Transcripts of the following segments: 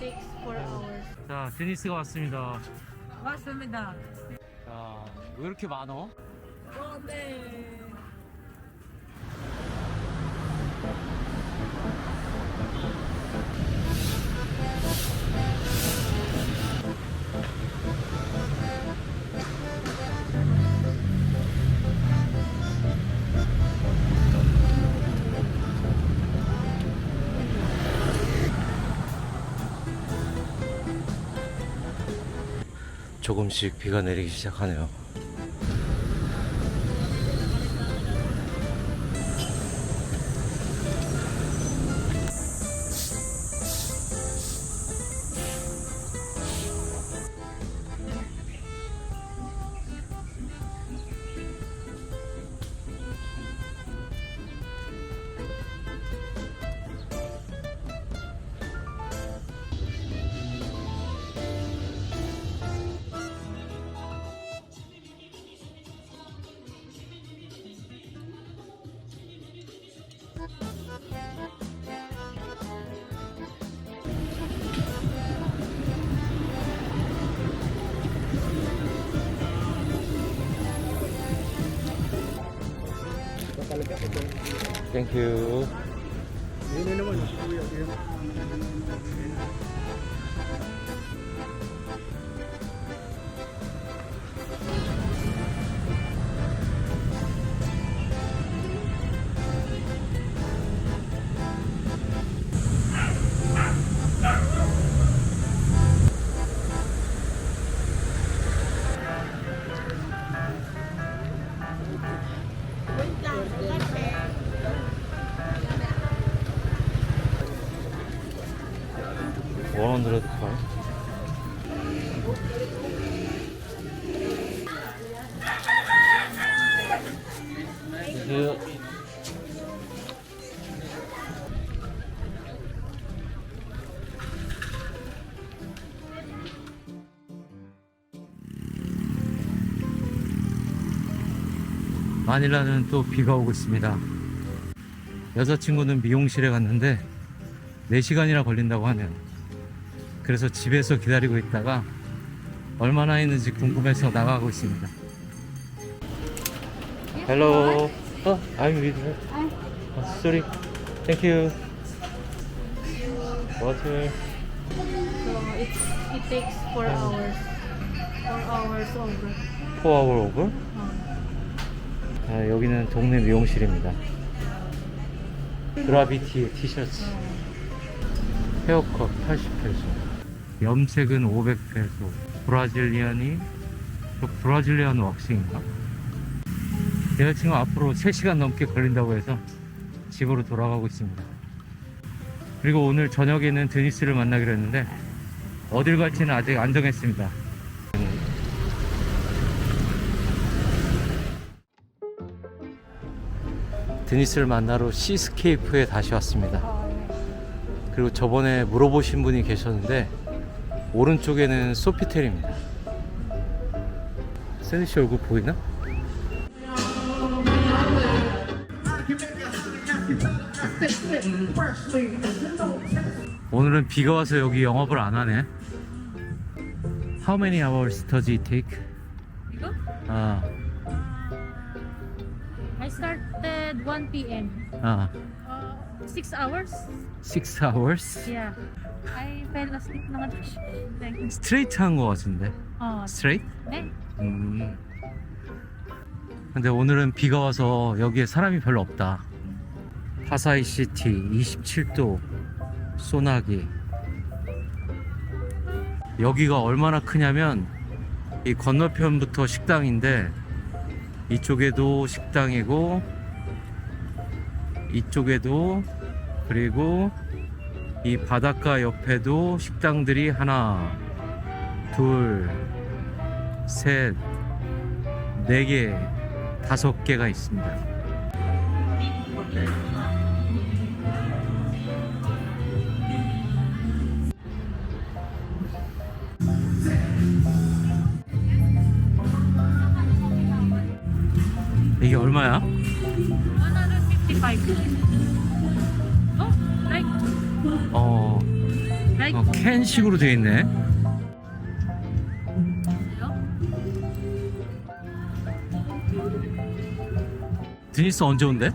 takes 4 hours. 자, 데니스가 왔습니다. 맞습니다. 자, 왜 이렇게 많어? 어, 네. 조금씩 비가 내리기 시작하네요. Thank you. Yun na naman. 400 car. Yeah. 마닐라는 또 비가 오고 있습니다. 여자친구는 미용실에 갔는데 4시간이나 걸린다고 하네요. 그래서 집에서 기다리고 있다가 얼마나 있는지 궁금해서 나가고 있습니다. Hello. Oh, I'm with her. Oh, sorry. Thank you. Water. So it's, it takes 4 hours. 4 hours over. 4 hour over. 어. 아, 여기는 동네 미용실입니다. 그라비티 티셔츠. 헤어컷 80페소. 염색은 500페소. 브라질리안이 저 브라질리안 왁싱인가? 여자친구 앞으로 3시간 넘게 걸린다고 해서 집으로 돌아가고 있습니다. 그리고 오늘 저녁에는 드니스를 만나기로 했는데 어딜 갈지는 아직 안 정했습니다. 드니스를 만나러 시스케이프에 다시 왔습니다. 그리고 저번에 물어보신 분이 계셨는데 오른쪽에는 소피텔입니다. 샌디 씨 얼굴 보이나? 오늘은 비가 와서 여기 영업을 안 하네. How many hours does it take? 이거? 아, I started 1 p.m. 아, 6 hours? 6 hours? Yeah. I fell asleep naman. Thanks. 스트레이트 한거 같은데. 어, 스트레이트? 네. 음. 근데 오늘은 비가 와서 여기에 사람이 별로 없다. 하사이 시티 27도 소나기. 여기가 얼마나 크냐면 이 건너편부터 식당인데 이쪽에도 식당이고 이쪽에도 그리고 이 바닷가 옆에도 식당들이 하나 둘 셋, 네 개, 다섯 개가 있습니다. 이게 얼마야? 155. Oh, like, 어, Right? 어, 캔식으로 돼 있네. 드니스 언제 온대?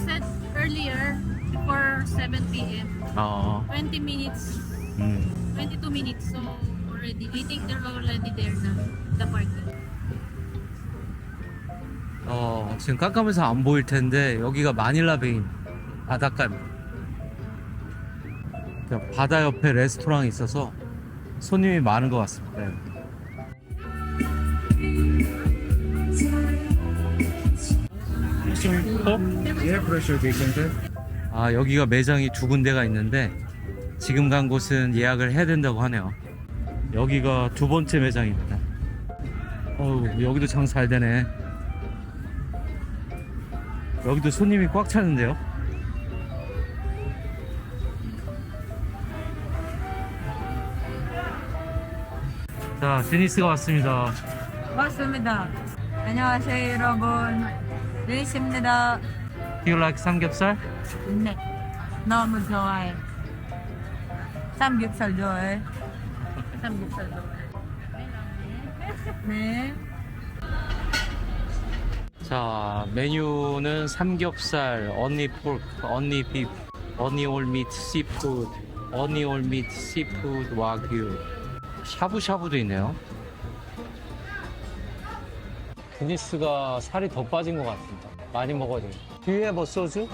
Said earlier, before 7 p.m. 어, 20 minutes, 음. 22 minutes. So already, I think they're already there na, the party. 어, 지금 깜깜해서 안 보일 텐데 여기가 마닐라 베인 바닷가. 그냥 바다 옆에 레스토랑이 있어서 손님이 많은 것 같습니다. sir. 아 여기가 매장이 두 군데가 있는데 지금 간 곳은 예약을 해야 된다고 하네요 여기가 두 번째 매장입니다 어우 여기도 장사 잘 되네 여기도 손님이 꽉 차는데요 자 데니스가 왔습니다 맞습니다. 안녕하세요 여러분. 레이스입니다. Do you like 삼겹살? 네. 너무 좋아해. 삼겹살 좋아해. 삼겹살 좋아해. 네. 자 메뉴는 삼겹살, 언니 포크, 언니 비프, 언니 올미트 씨푸드, 언니 올미트 씨푸드 와규 샤브샤브도 있네요 드니스가 살이 더 빠진 것 같습니다 많이 먹어야 돼요 Do you have a soju?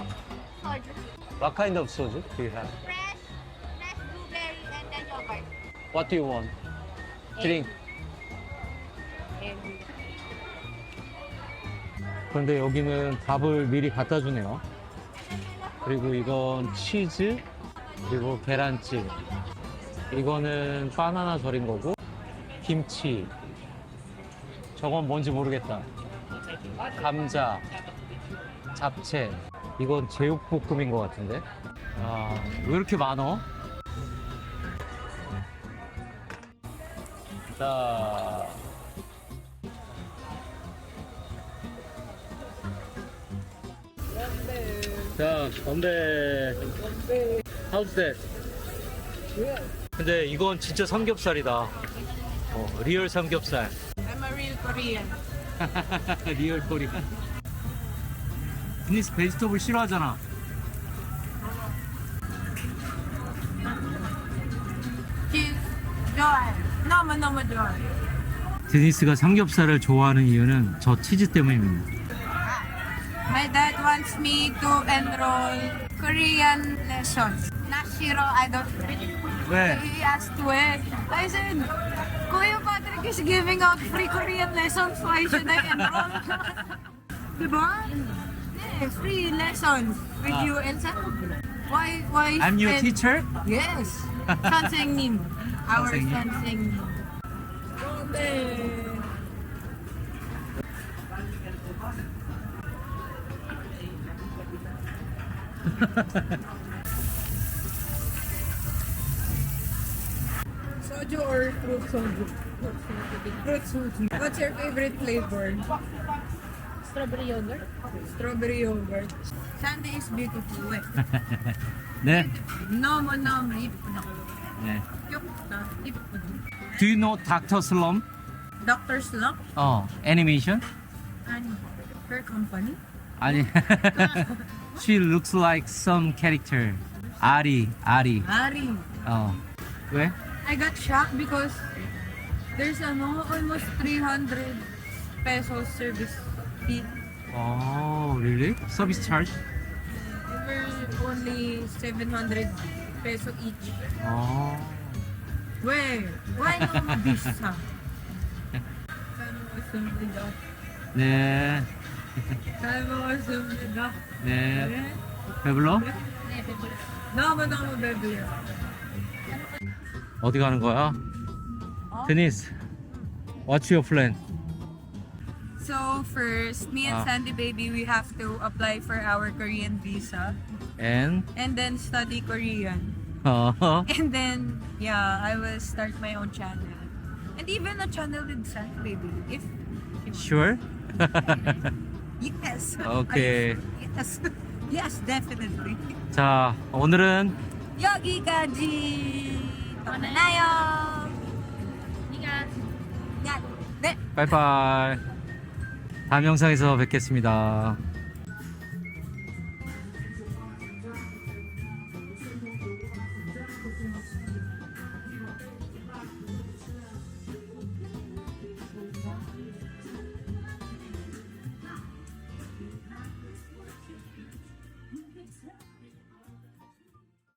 What kind of soju do you have? fresh, fresh blueberry and then yogurt. What do you want? Drink 그런데 여기는 밥을 미리 갖다 주네요. 그리고 이건 치즈, 그리고 계란찜. 이거는 바나나 절인 거고, 김치. 저건 뭔지 모르겠다. 감자, 잡채. 이건 제육볶음인 것 같은데. 아, 왜 이렇게 많어? 자. 자, 건배. How's that? 근데 이건 진짜 삼겹살이다. 어, 리얼 삼겹살. I'm a real Korean. 리얼 코리안. 드니스 베지터블 싫어하잖아. Cheese. 좋아해. 너무 너무 좋아해. 드니스가 삼겹살을 좋아하는 이유는 저 치즈 때문입니다. My dad wants me to enroll Korean lessons. Nashiro, I don't Where? I said, Kuya Patrick is giving out free Korean lessons. Why should I enroll? diba? Yeah, free lessons with ah. you, Elsa. Why, why? I'm your teacher? Yes. Sanseng Nim. Our Sanseng Nim. Sanseng Soju or fruit soju? Fruit soju. What's your favorite flavor? Strawberry yogurt? Strawberry yogurt. Sunday is beautiful. eh. 네. 너무 너무 이쁘다. 네. 귀엽다. 이쁘다. Do you know Dr. Slum? Dr. Slump? 어, 애니메이션? 아니, her company? 아니. She looks like some character. 아리, 아리. Ari. 어. 왜? I got shocked because there's ano, almost 300 pesos service fee. 어, really? Service charge? We're only 700 peso each. 어. Where? Why no visa? Kaya mo asumida. 네. Kaya mo asumida. 네. 배불러? 너무 너무 배불러. 어디 가는 거야? 데니스. What's your plan? So first, me and Ah. Sandy Baby, we have to apply for our Korean visa And and then study Korean. 어. And then, yeah, I will start my own channel. And even a channel with Sandy Baby. If, if Sure? yes. Okay. Yes. Yes, definitely. 자, 오늘은 여기까지 또 만나요. 야, 네. 바이바이. 다음 영상에서 뵙겠습니다.